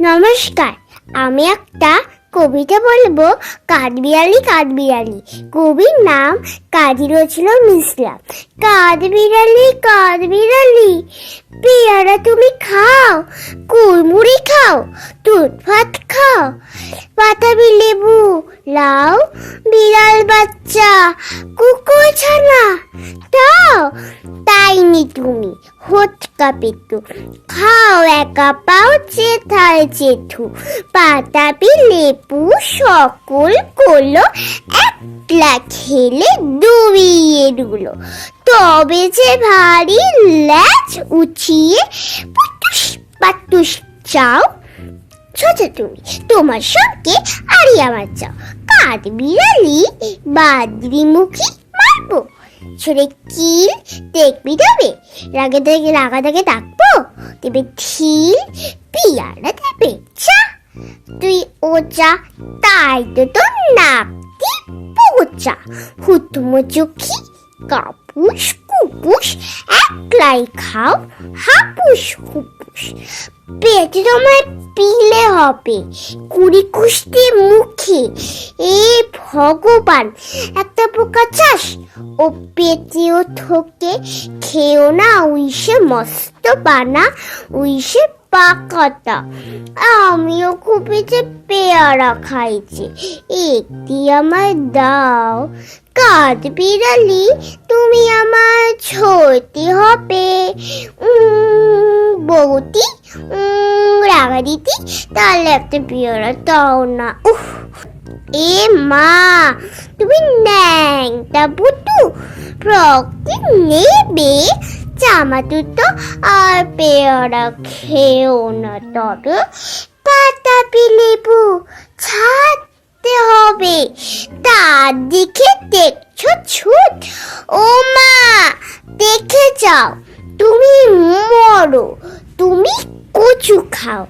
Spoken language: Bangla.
নমস্কার, আমি একটা কবিতা বলব, কাঠবিড়ালি কাঠবিড়ালি। কবির নাম কাজী নজরুল ইসলাম কাঠবিড়ালি কাঠবিড়ালি, পেয়ারা তুমি খাও, কুড়মুড়ি খাও, দুধ ভাত খাও। বাতাবি লেবু, লাউ, বিড়াল বাচ্চা, কুকুর ছানা। তাও তাইনি তুমি, হোটকা পেটু খাও একা পাও চেথায় চেঠু পাতাবি লেবু সকল করল একলা খেলে ডুবিয়ে ডুলো তবে যে ভারী ল্যাচ উঠিয়ে পুটুস পাটুস চাও সোজা তুমি তোমার সঙ্গে আমার চাও কাঠ বিড়ালি বাদ্রিমুখী মারবো। ছেড়ে কিল, দেখবি তবে। রাগে থেকে রাগা থেকে ডাকবো। দেবে ঠিল পিয়ারা দেবে। চা তুই ও চা তাই তো তোর নাপতি পোচা। হুতুমচুকি কাপুস কুপুস একলাই খাও, হাপুস হুপুস পেটে তোমায় পিলে হবে কুড়ি কুষ্টি মুখে। এ ভগবান, একটা পোকা চাষ। ও পেটেও থকে খেও না উইসে মস্ত বানা উইসে পাকাটা। আমিও যে পেয়ারা খাইছি। একটি আমায় দাও। কাঠ বিড়ালি, তুমি আমার ছোটি হবে। বৌদি রাগা দিদি তাহলে একটা পেয়ারা দাও না। উফ, এ মা, তুমি ন্যাংটা বুটু, প্রকৃতি নেবে। জামা দুটো আর পেয়ারা খেও না তবে পাতাবি লেবু ছাড়তে হবে। তার দিকে দেখছ ছুট। ও মা, দেখে যাও, তুমি মরো, তুমি কচু খাও।